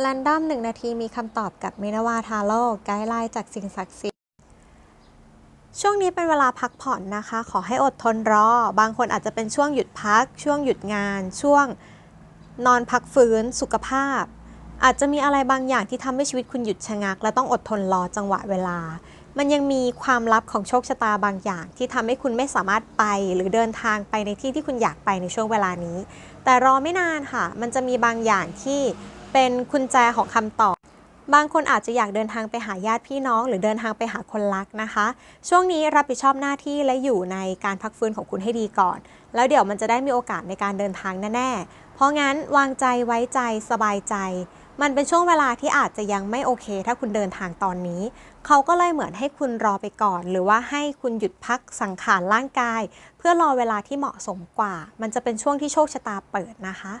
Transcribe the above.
แรนดอมหนึ่งนาทีมีคำตอบกับมินาวาทาโร่ไกด์ไลน์จากสิ่งศักดิ์สิทธิ์ ช่วงนี้เป็นเวลาพักผ่อนนะคะ ขอให้อดทนรอ บางคนอาจจะเป็นช่วงหยุดพัก ช่วงหยุดงาน ช่วงนอนพักฟื้น สุขภาพ อาจจะมีอะไรบางอย่างที่ทำให้ชีวิตคุณหยุดชะงัก และต้องอดทนรอจังหวะเวลา มันยังมีความลับของโชคชะตาบางอย่าง ที่ทำให้คุณไม่สามารถไป หรือเดินทางไปในที่ที่คุณอยากไปในช่วงเวลานี้ แต่รอไม่นานค่ะ มันจะมีบางอย่างที่ เป็นกุญแจของคำตอบ บางคนอาจจะอยากเดินทางไปหาญาติพี่น้อง หรือเดินทางไปหาคนรักนะคะ ช่วงนี้รับผิดชอบหน้าที่และอยู่ในการพักฟื้นของคุณให้ดีก่อน แล้วเดี๋ยวมันจะได้มีโอกาสในการเดินทางแน่ๆ เพราะงั้นวางใจไว้ใจสบายใจ มันเป็นช่วงเวลาที่อาจจะยังไม่โอเค ถ้าคุณเดินทางตอนนี้ เขาก็เลยเหมือนให้คุณรอไปก่อน หรือว่าให้คุณหยุดพักสังขารร่างกาย เพื่อรอเวลาที่เหมาะสมกว่า มันจะเป็นช่วงที่โชคชะตาเปิดนะคะ